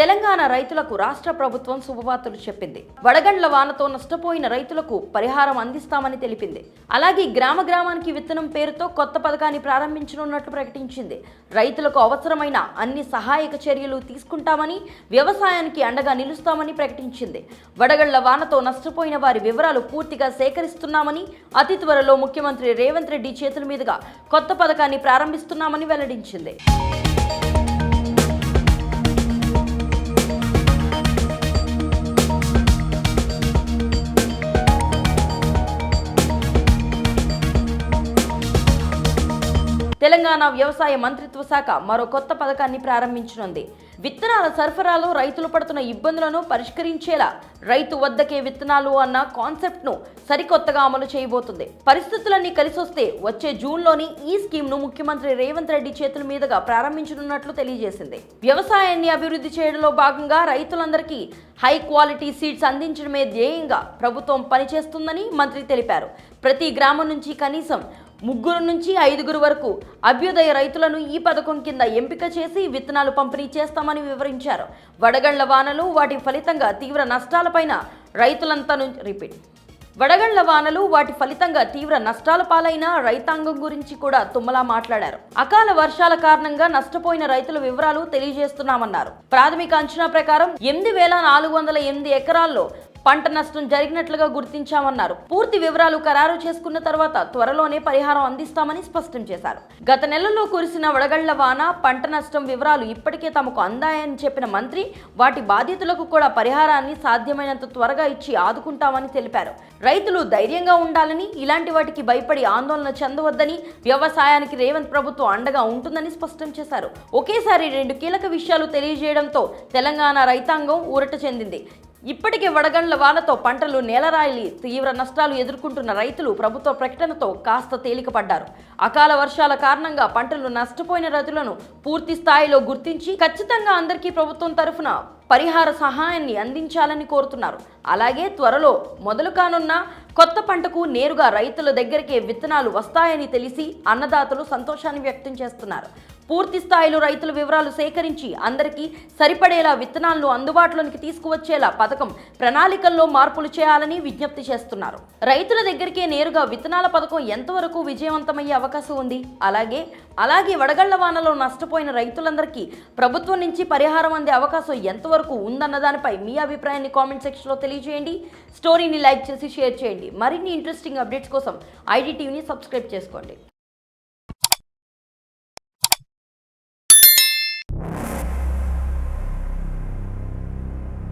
తెలంగాణ రైతులకు రాష్ట్ర ప్రభుత్వం శుభవార్తలు చెప్పింది. వడగండ్ల వానతో నష్టపోయిన రైతులకు పరిహారం అందిస్తామని తెలిపింది. అలాగే గ్రామ గ్రామానికి విత్తనం పేరుతో కొత్త పథకాన్ని ప్రారంభించనున్నట్లు ప్రకటించింది. రైతులకు అవసరమైన అన్ని సహాయక చర్యలు తీసుకుంటామని వ్యవసాయానికి అండగా నిలుస్తామని ప్రకటించింది. వడగళ్ళ వానతో నష్టపోయిన వారి వివరాలు పూర్తిగా సేకరిస్తున్నామని అతి త్వరలో ముఖ్యమంత్రి రేవంత్ రెడ్డి చేతుల మీదుగా కొత్త పథకాన్ని ప్రారంభిస్తున్నామని వెల్లడించింది. తెలంగాణ వ్యవసాయ మంత్రిత్వ శాఖ మరో కొత్త పథకాన్ని ప్రారంభించనుంది. విత్తనాల సరఫరాలో రైతులు పడుతున్న ఇబ్బందులను పరిష్కరించేలా రైతు వద్దకే విత్తనాలు అన్న కాన్సెప్ట్ను సరికొత్తగా అమలు చేయబోతుంది. పరిస్థితులన్నీ కలిసొస్తే వచ్చే జూన్లోని ఈ స్కీమ్ను ముఖ్యమంత్రి రేవంత్ రెడ్డి చేతుల మీదుగా ప్రారంభించనున్నట్లు తెలియజేసింది. వ్యవసాయాన్ని అభివృద్ధి చేయడంలో భాగంగా రైతులందరికీ హై క్వాలిటీ సీడ్స్ అందించడమే ధ్యేయంగా ప్రభుత్వం పనిచేస్తుందని మంత్రి తెలిపారు. ప్రతి గ్రామం నుంచి కనీసం ముగ్గురు నుంచి ఐదుగురు వరకు అభ్యుదయ రైతులను ఈ పథకం కింద ఎంపిక చేసి విత్తనాలు పంపిణీ చేస్తామని వివరించారు. వడగళ్ళ వానలు వాటి ఫలితంగా తీవ్ర నష్టాలపైన రైతులంతా నుంచి రిపీట్. వడగళ్ళ వానలు వాటి ఫలితంగా తీవ్ర నష్టాల పాలైన రైతాంగం గురించి కూడా తుమ్మలా మాట్లాడారు. అకాల వర్షాల కారణంగా నష్టపోయిన రైతుల వివరాలు తెలియజేస్తున్నామన్నారు. ప్రాథమిక అంచనా ప్రకారం ఎనిమిది వేల నాలుగు వందల ఎనిమిది ఎకరాల్లో పంట నష్టం జరిగినట్లుగా గుర్తించామన్నారు. పూర్తి వివరాలు ఖరారు చేసుకున్న తర్వాత త్వరలోనే పరిహారం అందిస్తామని స్పష్టం చేశారు. గత నెలలో కురిసిన వడగళ్ళ వాన పంట నష్టం వివరాలు ఇప్పటికే తమకు అందాయని చెప్పిన మంత్రి వాటి బాధితులకు కూడా పరిహారాన్ని సాధ్యమైనంత త్వరగా ఇచ్చి ఆదుకుంటామని తెలిపారు. రైతులు ధైర్యంగా ఉండాలని ఇలాంటి వాటికి భయపడి ఆందోళన చెందవద్దని వ్యవసాయానికి రేవంత్ ప్రభుత్వం అండగా ఉంటుందని స్పష్టం చేశారు. ఒకేసారి రెండు కీలక విషయాలు తెలియజేయడంతో తెలంగాణ రైతాంగం ఊరట చెందింది. ఇప్పటికే వడగండ్ల వానతో పంటలు నేలరాయిలి తీవ్ర నష్టాలు ఎదుర్కొంటున్న రైతులు ప్రభుత్వ ప్రకటనతో కాస్త తేలికపడ్డారు. అకాల వర్షాల కారణంగా పంటలు నష్టపోయిన రైతులను పూర్తి స్థాయిలో గుర్తించి ఖచ్చితంగా అందరికీ ప్రభుత్వం తరఫున పరిహార సహాయాన్ని అందించాలని కోరుతున్నారు. అలాగే త్వరలో మొదలు కానున్న కొత్త పంటకు నేరుగా రైతుల దగ్గరికే విత్తనాలు వస్తాయని తెలిసి అన్నదాతలు సంతోషాన్ని వ్యక్తం చేస్తున్నారు. పూర్తి స్థాయిలో రైతుల వివరాలు సేకరించి అందరికీ సరిపడేలా విత్తనాలను అందుబాటులోనికి తీసుకువచ్చేలా పథకం ప్రణాళికల్లో మార్పులు చేయాలని విజ్ఞప్తి చేస్తున్నారు. రైతుల దగ్గరికే నేరుగా విత్తనాల పథకం ఎంతవరకు విజయవంతమయ్యే అవకాశం ఉంది? అలాగే అలాగే వడగళ్ళ వానలో నష్టపోయిన రైతులందరికీ ప్రభుత్వం నుంచి పరిహారం అందే అవకాశం ఎంతవరకు ఉందన్న దానిపై మీ అభిప్రాయాన్ని కామెంట్ సెక్షన్లో తెలియజేయండి. స్టోరీని లైక్ చేసి షేర్ చేయండి. మరిన్ని ఇంట్రెస్టింగ్ అప్డేట్స్ కోసం ఐడి టీవీని సబ్స్క్రైబ్ చేసుకోండి.